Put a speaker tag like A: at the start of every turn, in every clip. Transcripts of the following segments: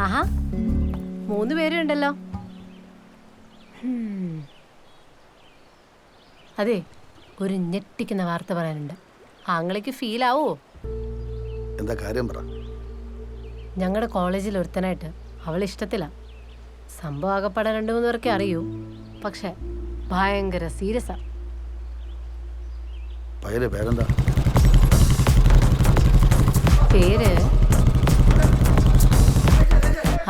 A: ആഹാ. മൂന്ന് പേരും ഉണ്ടല്ലോ അതെ ഒരു ഞെട്ടിക്കുന്ന വാർത്ത പറയാനുണ്ട്. ആങ്ങളേക്ക് ഫീൽ ആവോ
B: എന്താ കാര്യം പറ.
A: ഞങ്ങളുടെ കോളേജിൽ ഒരുത്തനായിട്ട് അവൾ ഇഷ്ടത്തില്ല സംഭവം ആകപ്പാടെ രണ്ടു മൂന്ന് പേർക്കേ അറിയൂ. പക്ഷെ ഭയങ്കര സീരിയസാ. പേര്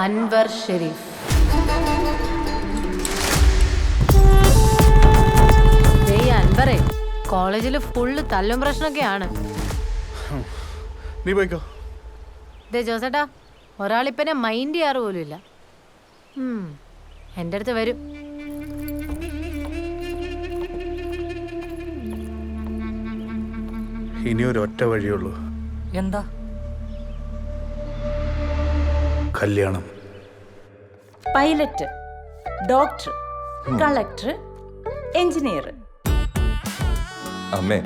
A: അൻവർ ഷെരീഫ്. അൻവറേ കോളേജിൽ ഫുള്ള് തല്ലും പ്രശ്നമൊക്കെയാണ്
B: നീ പോയിക്കോ.
A: ദേ ജോസേട്ടാ ഒരാളിപ്പനെ മൈൻഡ് ചെയ്യാറ് പോലും ഇല്ല. എന്റെ അടുത്ത് വരും.
B: ഇനി ഒരു ഒറ്റ വഴിയുള്ളൂ
C: എന്താ?
B: കല്യാണം.
D: Pilot doctor collector engineer.
E: അമ്മേ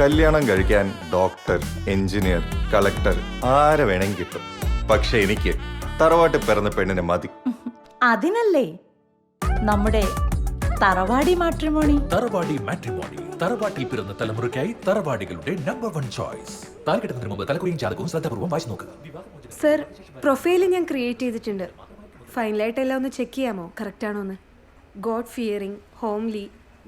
E: കല്യാണം കഴിക്കാൻ ഡോക്ടർ എഞ്ചിനീയർ കളക്ടർ ആരെ വേണമെങ്കിൽ കിട്ടും. പക്ഷെ എനിക്ക് തറവാട്ട് പിറന്ന പെണ്ണിനെ മതി.
D: അതിനല്ലേ? നമ്മുടെ തറവാടി മാട്രിമോണി.
F: തറവാടി മാട്രിമോണി. തറവാട്ടിൽ പിറന്ന തലമുറയ്ക്കായി തറവാടികളുടെ നമ്പർ വൺ ചോയ്സ് താൽക്കെട്ടുന്നതിന് മുമ്പ് തലക്കുറിയും ജാതകവും ശ്രദ്ധാപൂർവം വായിച്ചു നോക്കുക.
G: സർ പ്രൊഫൈൽ ഞാൻ ക്രിയേറ്റ് ചെയ്തിട്ടുണ്ട്. ഫൈനലായിട്ട് എല്ലാം ഒന്ന് ചെക്ക് ചെയ്യാമോ? കറക്റ്റ് ആണോ എന്ന് God fearing homely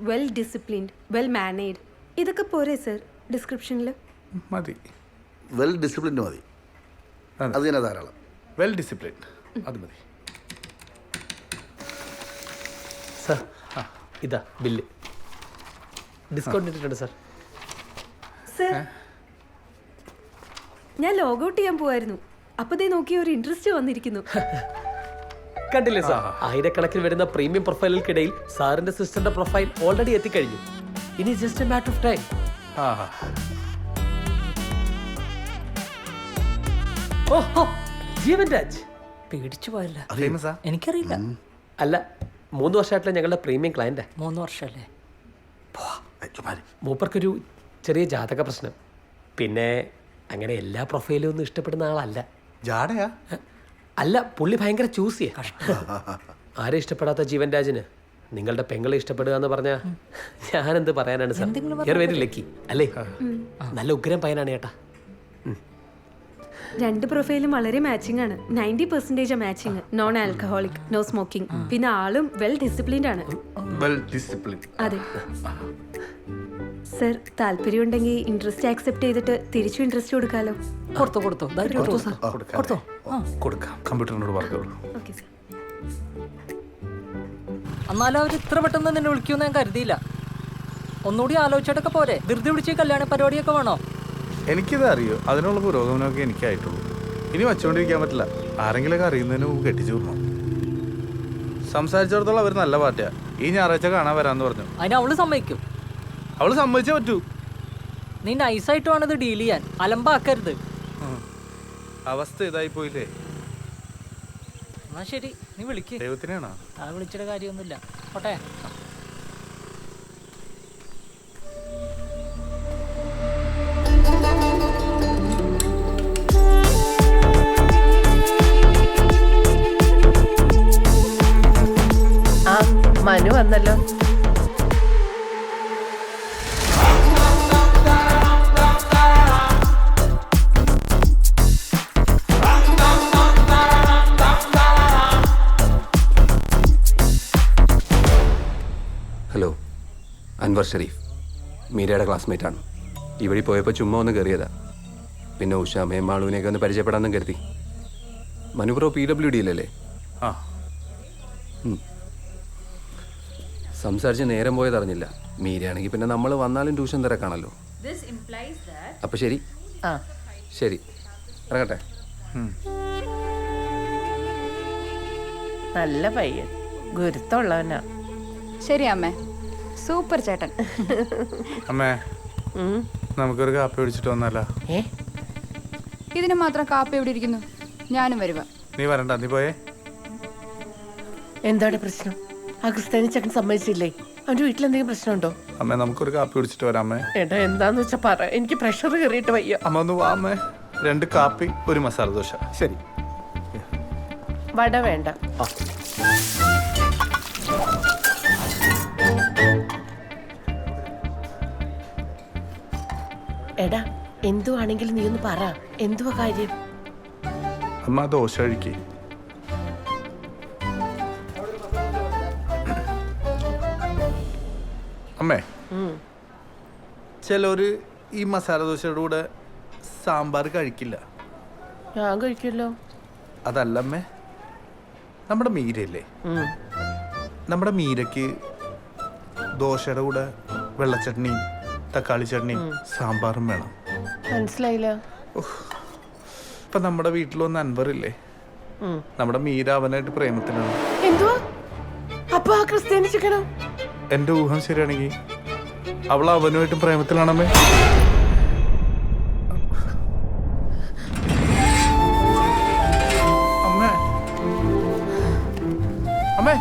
G: well disciplined well mannered ഇതൊക്കെ പോരെ സർ ഡിസ്ക്രിപ്ഷനിൽ
B: മതി. വെൽ ഡിസിപ്ലിൻഡ് മതി. അത്. തന്നെ ധാരാളം.
H: വെൽ ഡിസിപ്ലിൻഡ് അത് മതി.
I: സാർ ഇതാ ബില്ല് ഡിസ്കൗണ്ട് ഇട്ടിട്ടുണ്ട് സർ
G: സർ ഞാൻ ലോഗൗട്ട് ചെയ്യാൻ പോവായിരുന്നു. അപ്പൊ ദേ നോക്കി ഒരു ഇൻട്രസ്റ്റ് വന്നിരിക്കുന്നു.
I: കണ്ടില്ലേ സാർ? ആയിരക്കണക്കിന് വരുന്ന പ്രീമിയം പ്രൊഫൈലുകൾക്കിടയിൽ സാറിന്റെ സിസ്റ്ററിന്റെ പ്രൊഫൈൽ ഓൾറെഡി എത്തിക്കഴിഞ്ഞു. ഇനി just a matter of time
H: ആ.
I: ഓഹോ ജീവൻ രാജ്. പേടിച്ചു പോയല്ല.
C: എനിക്കറിയില്ല.
I: അല്ല മൂന്ന് വർഷമായിട്ടുള്ള ഞങ്ങളുടെ പ്രീമിയം ക്ലയന്റ്
C: മൂന്ന് വർഷമല്ലേ?
I: മൂപ്പർക്കൊരു ചെറിയ ജാതക പ്രശ്നം. പിന്നെ അങ്ങനെ എല്ലാ പ്രൊഫൈലും ഒന്നും ഇഷ്ടപ്പെടുന്ന ആളല്ല.
H: ജാടയാ?
I: അല്ല പുള്ളി ഭയങ്കര ചൂസിയ. ചെയ്യാ ആരെ ഇഷ്ടപ്പെടാത്ത ജീവൻ രാജന്? നിങ്ങളുടെ പെങ്ങളെ ഇഷ്ടപ്പെടുക എന്ന് പറഞ്ഞാ എന്ത് പറയാനാണ് സാർ? യു വെരി ലക്കി അല്ലേ? നല്ല ഉഗ്രം പയനാണ് ചേട്ടാ
G: രണ്ട് പ്രൊഫൈലും വളരെ മാച്ചിങ് ആണ്. Ninety percentage matching non alcoholic no smoking പിന്നെ ആളും വെൽ ഡിസിപ്ലിൻഡ് ആണ്.
H: വെൽ ഡിസിപ്ലിൻ
G: അതെ. സർ താല്പര്യമുണ്ടെങ്കിൽ ഇൻട്രസ്റ്റ് ആക്സെപ്റ്റ് ചെയ്തിട്ട് തിരിച്ചു ഇൻട്രസ്റ്റ് കൊടുക്കാലോ?
C: കൊടുത്തോ കൊടുത്തോ. കൊടുത്തോ
H: കൊടുക്കാം. കമ്പ്യൂട്ടറിനോട് പറഞ്ഞോളൂ
G: ഓക്കെ സർ.
C: എന്നാലും അവർ ഇത്ര പെട്ടെന്ന് നിന്നെ വിളിക്കുമെന്ന് ഞാൻ കരുതിയില്ല. ഒന്നുകൂടി ആലോചിച്ചിട്ടൊക്കെ പോരെ. ധൃതി പിടിച്ച് കല്യാണ പരിപാടിയൊക്കെ വേണോ?
H: എനിക്കിത് അറിയോ. അതിനുള്ള പുരോഗമനമൊക്കെ എനിക്കായിട്ടുള്ളൂ. ഇനി വച്ചുകൊണ്ടിരിക്കാൻ പറ്റില്ല. ആരെങ്കിലൊക്കെ അറിയുന്നതിന് മുമ്പ് കെട്ടിച്ചു വിടണം. സംസാരിച്ചിടത്തോളം അവർ നല്ല പാർട്ടിയാ. ഈ ഞായറാഴ്ച കാണാൻ വരാന്ന് പറഞ്ഞു.
C: അതിന് അവൾ സമ്മതിക്കും.
H: അവൾ സമ്മതിച്ചേ പറ്റൂ.
C: നീ നൈസായിട്ട് വേണം ഇത് ഡീൽ ചെയ്യാൻ. അലമ്പാക്കരുത്.
H: അവസ്ഥ ഇതായി പോയില്ലേ?
C: എന്നാ ശരി നീ വിളിക്ക്.
H: ദൈവത്തിനാണോ?
C: ആ വിളിച്ചിട്ട് കാര്യമൊന്നുമില്ല. പോട്ടെ.
A: ആ മനു വന്നല്ലോ.
J: അൻവർ ഷെരീഫ് മീരയുടെ ക്ലാസ്മേറ്റ് ആണ്. ഈ വഴി പോയപ്പോൾ ചുമ്മാ ഒന്ന് കയറിയതാ പിന്നെ ഉഷാമയും മാളുവിനെയൊക്കെ ഒന്ന് പരിചയപ്പെടാമെന്നും കരുതി. മനുപ്രോ പി ഡബ്ല്യു ഡിയിലല്ലേ
H: ആ.
J: സംസാരിച്ച് നേരം പോയത് അറിഞ്ഞില്ല. മീരയാണെങ്കിൽ പിന്നെ നമ്മൾ വന്നാലും ട്യൂഷൻ തിരക്കാണല്ലോ. അപ്പൊ ശരി.
A: ആ.
J: ശരി. ഇറങ്ങട്ടെ.
A: നല്ല പയ്യൻ. ഗുരുത്തമുള്ളവനാ
K: ശരി അമ്മേ. സൂപ്പർ ചേട്ടൻ.
H: അമ്മേ നമുക്കൊരു കാപ്പി പിടിച്ചിട്ട് വന്നല്ല.
K: ഇതിന് മാത്രം കാപ്പി എവിടെ ഇരിക്കുന്നു? ഞാനും വരുക
H: നീ വരണ്ട നീ പോയേ.
A: എന്താണ് പ്രശ്നം? ആ ക്രിസ്ത്യാനി ചക്കൻ സമ്മതിച്ചില്ലേ? അവന്റെ വീട്ടിൽ എന്തെങ്കിലും പ്രശ്നമുണ്ടോ?
H: അമ്മേ നമുക്കൊരു കാപ്പി പിടിച്ചിട്ട് വരാം അമ്മേ.
A: ഏട്ടാ എന്താന്ന് വെച്ചാ പറ. എനിക്ക് പ്രഷർ കയറിയിട്ട് വയ്യ.
H: അമ്മ ഒന്ന് വാ അമ്മേ. രണ്ട് കാപ്പി ഒരു മസാല ദോശ. ശരി.
L: വട വേണ്ട. എടാ എന്തുവാണെങ്കിലും നീ ഒന്ന് പറ. എന്തുവാ കാര്യം?
H: അമ്മ ദോശ കഴിക്ക്. അമ്മേ. ചിലര് ഈ മസാല ദോശയുടെ കൂടെ സാമ്പാർ കഴിക്കില്ല.
L: ഞാൻ കഴിക്കില്ലോ.
H: അതല്ല അമ്മേ. നമ്മുടെ മീരയില്ലേ? നമ്മുടെ മീരയ്ക്ക് ദോശയുടെ കൂടെ വെള്ളച്ചട്നിയും തക്കാളി ചട്നി സാമ്പാറും വേണം.
L: മനസ്സിലായില്ല.
H: ഇപ്പൊ നമ്മുടെ വീട്ടിലൊന്ന് അൻവറില്ലേ? നമ്മുടെ മീര അവനായിട്ട് പ്രേമത്തിലാണ്.
L: എന്തുവാ? അപ്പൊ ആ ക്രിസ്ത്യാനി ചിക്കനോ?
H: എന്റെ ഊഹം ശരിയാണെങ്കിൽ അവൾ അവനുമായിട്ടും പ്രേമത്തിലാണമ്മേ. അമ്മേ. അമ്മേ.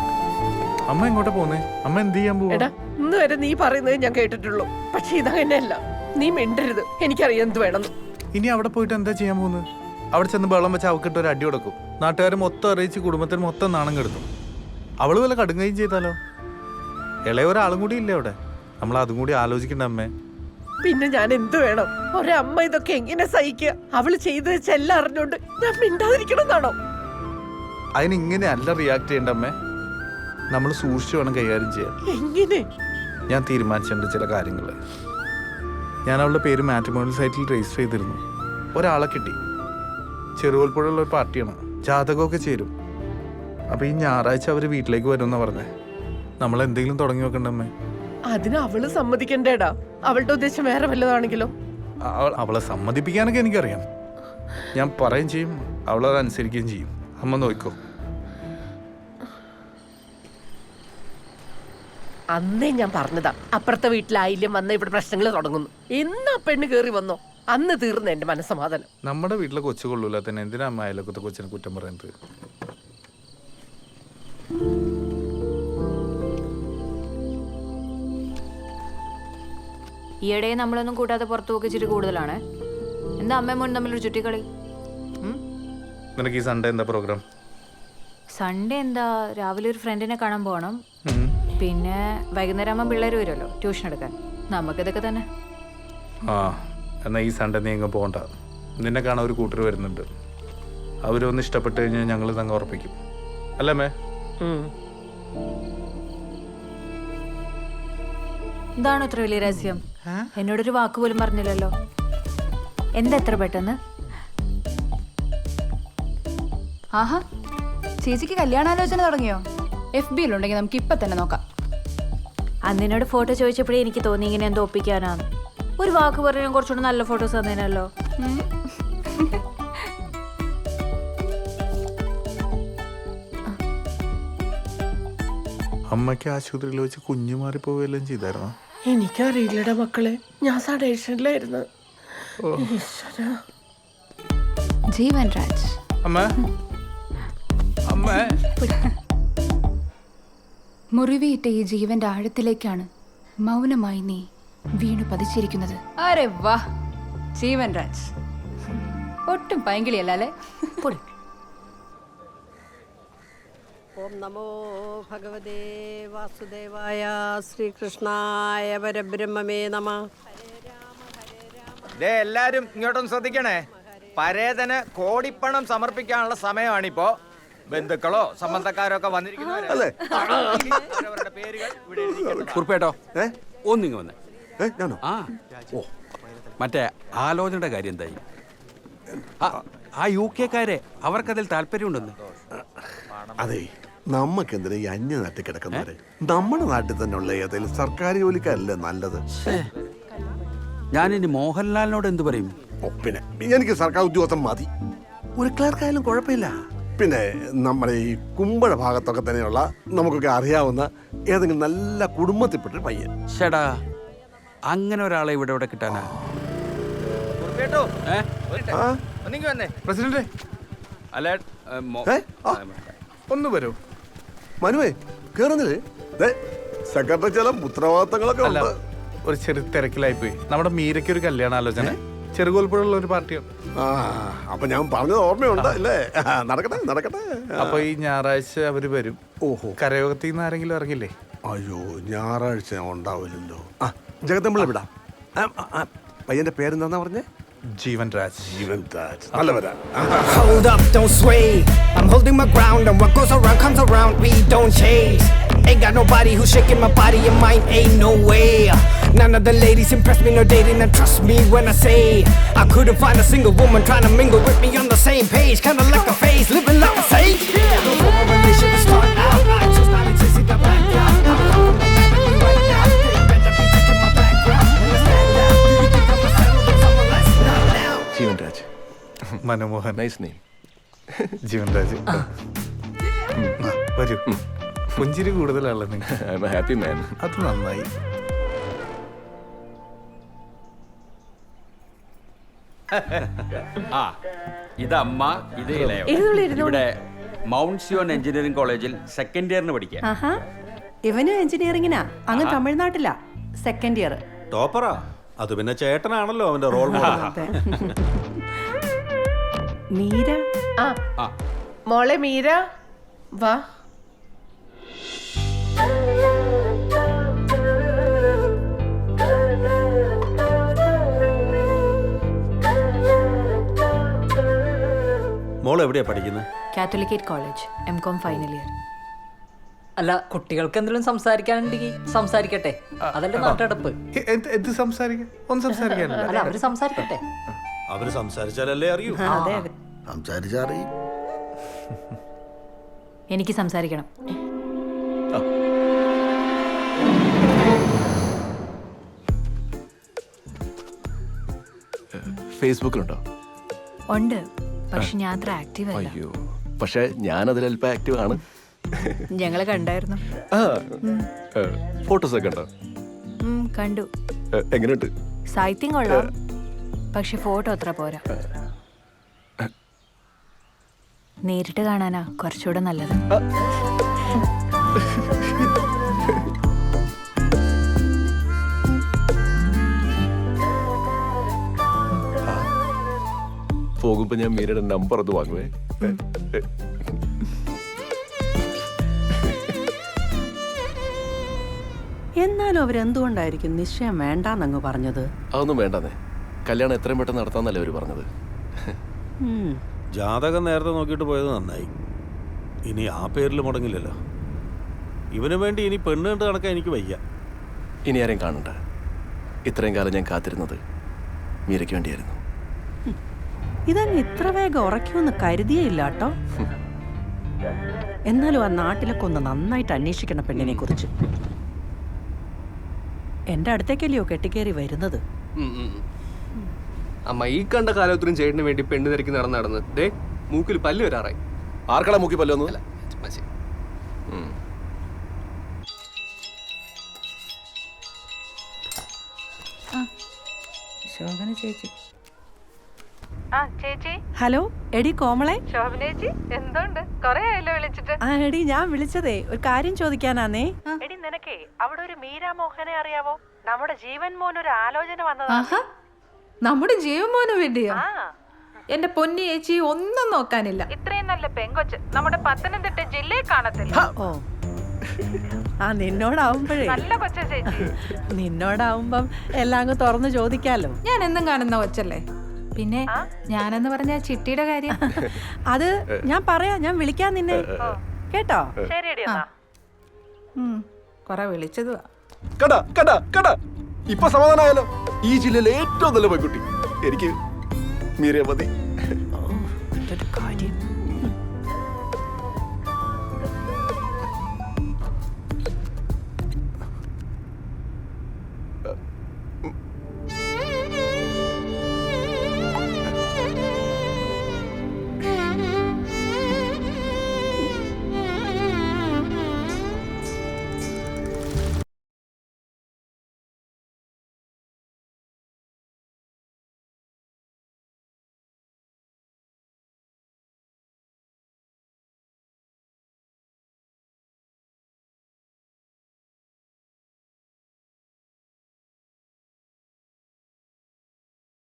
H: അമ്മ എങ്ങോട്ടാ പോന്നേ അമ്മ എന്ത് ചെയ്യാൻ പോവാ?
L: ഇന്ന് വരെ നീ പറയുന്നത് ഞാൻ കേട്ടിട്ടുള്ളൂ. പക്ഷെ ഇതങ്ങനെയല്ല നീ മിണ്ടരുത്. എനിക്കറിയാം എന്ത് വേണം
H: ഇനി അവിടെ പോയിട്ട് എന്താ ചെയ്യാൻ പോകുന്നത്? അവിടെ ചെന്ന് വെള്ളം വെച്ച് അവക്കിട്ട് ഒരു അടി കൊടുക്കും. നാട്ടുകാർ മൊത്തം അറിയിച്ച് കുടുംബത്തിന് മൊത്തം നാണം കെടുത്തും. അവൾ വല്ല കടുങ്ങുകയും ചെയ്താലോ? ഇളയ ഒരാളും കൂടി ഇല്ലേ അവിടെ? നമ്മൾ അതും കൂടി ആലോചിക്കണ്ട അമ്മേ.
L: പിന്നെ ഞാൻ എന്ത് വേണം? ഒരമ്മ ഇതൊക്കെ എങ്ങനെ സഹിക്കുക? അവൾ ചെയ്ത് വെച്ചെല്ലാം അറിഞ്ഞോണ്ട് ഞാൻ
H: മിണ്ടാതിരിക്കണമെന്നാണോ? അതിനിങ്ങനെ അല്ല റിയാക്ട് ചെയ്യണ്ട അമ്മേ. നമ്മൾ സൂക്ഷിച്ചു വേണം കൈകാര്യം ചെയ്യാൻ.
L: എങ്ങനെ?
H: ഞാൻ തീരുമാനിച്ചിട്ടുണ്ട് ചില കാര്യങ്ങൾ. ഞാൻ അവളുടെ പേര് മാട്രിമോണിയൽ സൈറ്റിൽ രജിസ്റ്റർ ചെയ്തിരുന്നു. ഒരാളെ കിട്ടി. ചെറുകോൽപ്പുഴയുള്ള ഒരു പാർട്ടിയാണ്. ജാതകമൊക്കെ ചേരും. അപ്പോൾ ഈ ഞായറാഴ്ച അവർ വീട്ടിലേക്ക് വരുമെന്നാണ് പറഞ്ഞേ. നമ്മൾ എന്തെങ്കിലും തുടങ്ങി വെക്കണ്ടമ്മേ
L: അതിന് അവൾ സമ്മതിക്കണ്ടേടാ. അവളുടെ ഉദ്ദേശം വേറെ വല്ലതാണെങ്കിലോ?
H: അവളെ സമ്മതിപ്പിക്കാനൊക്കെ എനിക്കറിയാം. ഞാൻ പറയും ചെയ്യും. അവളത് അനുസരിക്കുകയും ചെയ്യും. അമ്മ നോക്കോ
L: അന്നേ ഞാൻ പറഞ്ഞതാ. അപ്പുറത്തെ വീട്ടിലായില്യം വന്ന ഇവിടെ പ്രശ്നങ്ങൾ തുടങ്ങുന്നു. എന്നാ പെണ്ണ് കേറി വന്നോ? അന്ന് തീർന്നു എന്റെ മനസ്സമാധാനം.
H: നമ്മുടെ വീട്ടിലെ കൊച്ചു കൊള്ളൂല തന്നെ എന്തിനാ അമ്മ അയലൊക്കത്തെ കൊച്ചിനെ കുറ്റം പറയുന്നത്?
M: ഈയിടെ നമ്മളൊന്നും കൂട്ടാതെ പുറത്തു പോക്ക് ഇച്ചിരി കൂടുതലാണ്. എന്താ അമ്മയും മോനും തമ്മിലൊരു ചുറ്റിക്കളി?
H: നിനക്ക് ഈ സൺഡേ എന്താ പ്രോഗ്രാം
M: സൺഡേ എന്താ? രാവിലെ ഒരു ഫ്രണ്ടിനെ കാണാൻ പോകണം പിന്നെ വൈകുന്നേരം ആകുമ്പോൾ പിള്ളേർ വരുമല്ലോ ട്യൂഷൻ എടുക്കാൻ. നമുക്കിതൊക്കെ തന്നെ.
H: ആ എന്നാൽ ഈ സൺഡേ നീ എങ്ങും പോകണ്ട നിന്നെ കാണാൻ ഒരു കൂട്ടർ വരുന്നുണ്ട്. അവരൊന്ന് ഇഷ്ടപ്പെട്ട് കഴിഞ്ഞാൽ ഞങ്ങൾ തങ്ങ ഉറപ്പിക്കും. അല്ലേ മേ
M: എന്താണോ ഇത്ര വലിയ രഹസ്യം. എന്നോടൊരു വാക്ക് പോലും പറഞ്ഞില്ലല്ലോ. എന്താ എത്ര പെട്ടെന്ന്?
K: ആഹാ ചേച്ചിക്ക് കല്യാണാലോചന തുടങ്ങിയോ? എഫ് ബിയിലുണ്ടെങ്കിൽ നമുക്ക് ഇപ്പൊ തന്നെ നോക്കാം.
M: അന്നിനോട് ഫോട്ടോ ചോദിച്ചപ്പോഴേ എനിക്ക് തോന്നി ഇങ്ങനെ എന്തോ ഒപ്പിക്കാനാന്ന്. ഒരു വാക്ക് പറഞ്ഞാൽ കുറച്ചുകൂടെ നല്ല ഫോട്ടോസ് തന്നേനല്ലോ.
H: അമ്മയ്ക്ക് ആശുപത്രിയിൽ വെച്ച് കുഞ്ഞു മാറിപ്പോവുകയെല്ലാം ചെയ്തായിരുന്നു?
L: എനിക്കറിയില്ലടാ മക്കളെ. ഞാൻ സഡേഷനിലായിരുന്നു.
K: ജീവൻ രാജ്.
H: അമ്മ. അമ്മ.
K: മുറിവേറ്റ ഈ ജീവന്റെ ആഴത്തിലേക്കാണ് മൗനമായി നീ വീണു പതിച്ചിരിക്കുന്നത്. അരെ വാ ജീവൻ രാജ്. ഒട്ടും പൈങ്കിളിയല്ല അല്ലേ?
N: ഓം നമോ ഭഗവതേ വാസുദേവായ ശ്രീകൃഷ്ണായ പരബ്രഹ്മമേ നമ.
E: ദേ എല്ലാരും ഇങ്ങോട്ടൊന്ന് ശ്രദ്ധിക്കണേ. പരേതന് കോടിപ്പണം സമർപ്പിക്കാനുള്ള സമയമാണിപ്പോ. ബന്ധുക്കളോ സംബന്ധക്കാരോ ഒക്കെ വന്നിരിക്കുന്നവരെ
O: അല്ലേ?
E: അവരവരുടെ പേരുകൾ ഇവിടെ എഴുതിക്കേണ്ടതാണ്.
F: കുറിപ്പേട്ടോ ഒന്നിങ്ങ് വന്നേ. ആ. ഓ. മറ്റേ ആലോചനയുടെ കാര്യം എന്തായി ആ, ആ യു കെക്കാരെ അവർക്കതിൽ താല്പര്യമുണ്ടെന്ന്?
O: അതെ നമ്മക്കെന്തിനാ ഈ അന്യ നാട്ടിൽ കിടക്കുന്നവര്? നമ്മുടെ നാട്ടിൽ തന്നെ ഉള്ള ഏതെങ്കിലും സർക്കാർ ജോലിക്കാരല്ലേ നല്ലത്?
F: ഞാനിനി മോഹൻലാലിനോട് എന്ത് പറയും?
O: ഒപ്പിനെ പിന്നെ എനിക്ക് സർക്കാർ ഉദ്യോഗസ്ഥൻ മതി. ഒരു ക്ലർക്കായാലും കുഴപ്പമില്ല. പിന്നെ നമ്മുടെ ഈ കുമ്പഴ ഭാഗത്തൊക്കെ തന്നെയുള്ള നമുക്കൊക്കെ അറിയാവുന്ന ഏതെങ്കിലും നല്ല കുടുംബത്തിൽപ്പെട്ട പയ്യൻ.
F: ചേടാ അങ്ങനെ ഒരാളെ ഇവിടെ ഇവിടെ കിട്ടാനാ?
H: പ്രസിഡന്റ്.
F: അല്ല ഏ,
O: ആ.
H: ഒന്ന് വരൂ.
O: മനുവേ കേറുന്നില്ലേ? ദേ, സെക്രട്ടറി ചില ഉത്തരവാദിത്തങ്ങളൊക്കെ
H: അല്ല
O: ഉണ്ട്.
H: ഒരു ചെറിയ തിരക്കിലായി പോയി നമ്മുടെ മീരയ്ക്ക് ഒരു കല്യാണാലോചന. ചെറുകോൽപ്പുഴയുള്ള ഒരു പാർട്ടിയാണ്
O: ആ അപ്പൊ ഞാൻ പറഞ്ഞത് ഓർമ്മയുണ്ട് അല്ലേ നടക്കട്ടെ നടക്കട്ടെ.
H: അപ്പൊ ഈ ഞായറാഴ്ച അവർ വരും.
O: ഓഹോ.
H: കരയോഗത്തിൽ നിന്ന് ആരെങ്കിലും ഇറങ്ങില്ലേ?
O: അയ്യോ ഞായറാഴ്ച ഉണ്ടാവില്ലല്ലോ. ആ ജഗത്തമ്പിള്ള വിടാം. പയ്യന്റെ പേരെന്താന്നാ പറഞ്ഞേ?
H: Jeevan
O: Raj. Jeevan Raj.
P: Hold up, don't sway. I'm holding my ground, and what goes around comes around. We don't chase. Ain't got nobody who's shaking my body and mind. Ain't no way. None of the ladies impress me, no dating, and trust me when I say I couldn't find a single woman trying to mingle with me on the same page. Kinda like a phase, living like a saint. Don't want my relation to start out. I chose not to see the back out. I'm from the man that be right now. They better be checking my background. Understand now? Do you think I'm a sound of someone less? Not now.
Q: Jeevan Raj
H: Manamohan
Q: nice name
H: Jeevan Raj ഉം. വരൂ പുഞ്ചിരി കൂടുതലാണല്ലോ നിങ്ങൾ
Q: I am happy മാൻ
H: അത് നന്നായി.
F: ആ ഇത് അമ്മ ഇത് ഇളയോ
G: ഇരുന്നോളൂ, ഇരുന്നോളൂ.
F: ഇവിടെ മൗണ്ട് സിയോൺ എഞ്ചിനീയറിംഗ് കോളേജിൽ സെക്കൻഡ് ഇയറിന് പഠിക്കാം.
R: ആഹാ. ഇവനും എഞ്ചിനീയറിങ്ങിനാ അങ്ങ് തമിഴ്നാട്ടിലാ. സെക്കൻഡ് ഇയർ
S: ടോപ്പറാ. അത് പിന്നെ ചേട്ടനാണല്ലോ അവന്റെ റോൾ മോഡൽ
R: മീര?
T: ആ മോളെ മീര. വാ.
S: മോൾ എവിടെയാ പഠിക്കുന്നത്
M: Catholicate college M com final year
C: അല്ല കുട്ടികൾക്ക് എന്തെങ്കിലും സംസാരിക്കാനുണ്ടെങ്കിൽ സംസാരിക്കട്ടെ. അതല്ലേ നാട്ടടപ്പ്
H: എന്ത് സംസാരിക്കാൻ? ഒന്നും സംസാരിക്കാനില്ല.
C: അല്ല അവർ സംസാരിക്കട്ടെ.
S: അവർ സംസാരിച്ചാലല്ലേ അറിയൂ.
O: സംസാരിച്ചറിയും
M: എനിക്ക് സംസാരിക്കണം.
Q: ഫേസ്ബുക്കിലുണ്ടോ?
M: ഉണ്ട്. പക്ഷെ ഞാൻ അത്ര ആക്റ്റീവ് അല്ല.
Q: അയ്യോ. പക്ഷെ ഞാൻ അതിൽ അല്പം ആക്റ്റീവ് ആണ്.
M: ഞങ്ങളെ കണ്ടായിരുന്നു.
Q: ആ. ഫോട്ടോസ് ഒക്കെ ഉണ്ടോ
M: ഉം, കണ്ടു.
Q: ഏ, എങ്ങനെയുണ്ട്?
M: സാഹിത്യം കൊള്ളാം. പക്ഷെ ഫോട്ടോ അത്ര പോരാ. നേരിട്ട് കാണാനാ കുറച്ചുകൂടെ നല്ലത്.
Q: പോകുമ്പോ ഞാൻ മീരയുടെ നമ്പർ ഒന്ന് വാങ്ങുവേ.
R: എന്നാലും അവരെന്തുകൊണ്ടായിരിക്കും നിശ്ചയം വേണ്ടാന്നങ്ങ് പറഞ്ഞത്?
Q: അതൊന്നും വേണ്ടെന്നേ. കല്യാണം എത്രയും പെട്ടെന്ന് നടത്താന്നല്ലേ അവർ പറഞ്ഞത്.
R: ഉം.
S: ജാതകം നേരത്തെ നോക്കിയിട്ട് പോയത് നന്നായി. ഇനി ആ പേരിൽ മുടങ്ങില്ലല്ലോ. ഇവന് വേണ്ടി ഇനി പെണ്ണ് കണ്ട് നടക്കാൻ എനിക്ക് വയ്യ.
Q: ഇനി ആരെയും കാണണ്ട. ഇത്രയും കാലം ഞാൻ കാത്തിരുന്നത് മീരയ്ക്ക് വേണ്ടിയായിരുന്നു.
R: ഇതങ്ങ് ഇത്ര വേഗം ഉറക്കുമെന്ന് കരുതിയേ ഇല്ല കേട്ടോ. എന്നാലും ആ നാട്ടിലൊക്കെ ഒന്ന് നന്നായിട്ട് അന്വേഷിക്കണം പെണ്ണിനെ കുറിച്ച് എന്റെ അടുത്തേക്കല്ലയോ കെട്ടിക്കേറി വരുന്നത്?
J: അമ്മ ഈ കണ്ട കാലത്തിനും ചേട്ടന് വേണ്ടി പെണ്ണ് തിരക്കി നടന്ന് നടന്ന് ദേ മൂക്കിൽ പല്ല് വരാറായി.
Q: ആർക്കടാ മൂക്കി പല്ലൊന്നും
R: ശോഭന ചേച്ചി.
T: ആ ചേച്ചി?
R: ഹലോ എടി കോമളെ?
T: ശോഭനേച്ചി എന്തുണ്ട്? കൊറേ ആയല്ലോ വിളിച്ചിട്ട്.
R: ആ എടി ഞാൻ വിളിച്ചതേ ഒരു കാര്യം ചോദിക്കാനാന്നേ.
T: എടി നിനക്കേ അവിടെ ഒരു മീരാ മോഹനെ അറിയാവോ? നമ്മുടെ ജീവൻ മോൻ ഒരു ആലോചന വന്നതാ.
K: നമ്മുടെ നമ്മുടെ ജീവമോന് വേണ്ടിയോ? എന്റെ പൊന്നി ചേച്ചി ഒന്നും നോക്കാനില്ല.
T: ഇത്രയും നല്ല പെങ്കൊച്ച് നമ്മുടെ പത്തനംതിട്ട ജില്ലയിൽ കാണത്തില്ല.
R: ഓ. ആ നിന്നോടാവുമ്പോഴേ.
T: നല്ല കൊച്ച ചേച്ചി.
R: നിന്നോടാവുമ്പം എല്ലാം അങ്ങ് തുറന്ന് ചോദിക്കാലോ.
K: ഞാൻ എന്നും കാണുന്ന കൊച്ചല്ലേ? പിന്നെ ഞാനെന്ന് പറഞ്ഞ ചിട്ടിയുടെ കാര്യം.
R: അത് ഞാൻ പറയാം ഞാൻ വിളിക്കാൻ നിന്നെ. കേട്ടോ?
K: കൊറേ വിളിച്ചതുവാ.
Q: കടാ കടാ കടാ. ഇപ്പൊ സമാധാനമായാലോ ഈ ജില്ലയിലെ ഏറ്റവും നല്ല പെൺകുട്ടി. എനിക്ക് മീരേ മതി.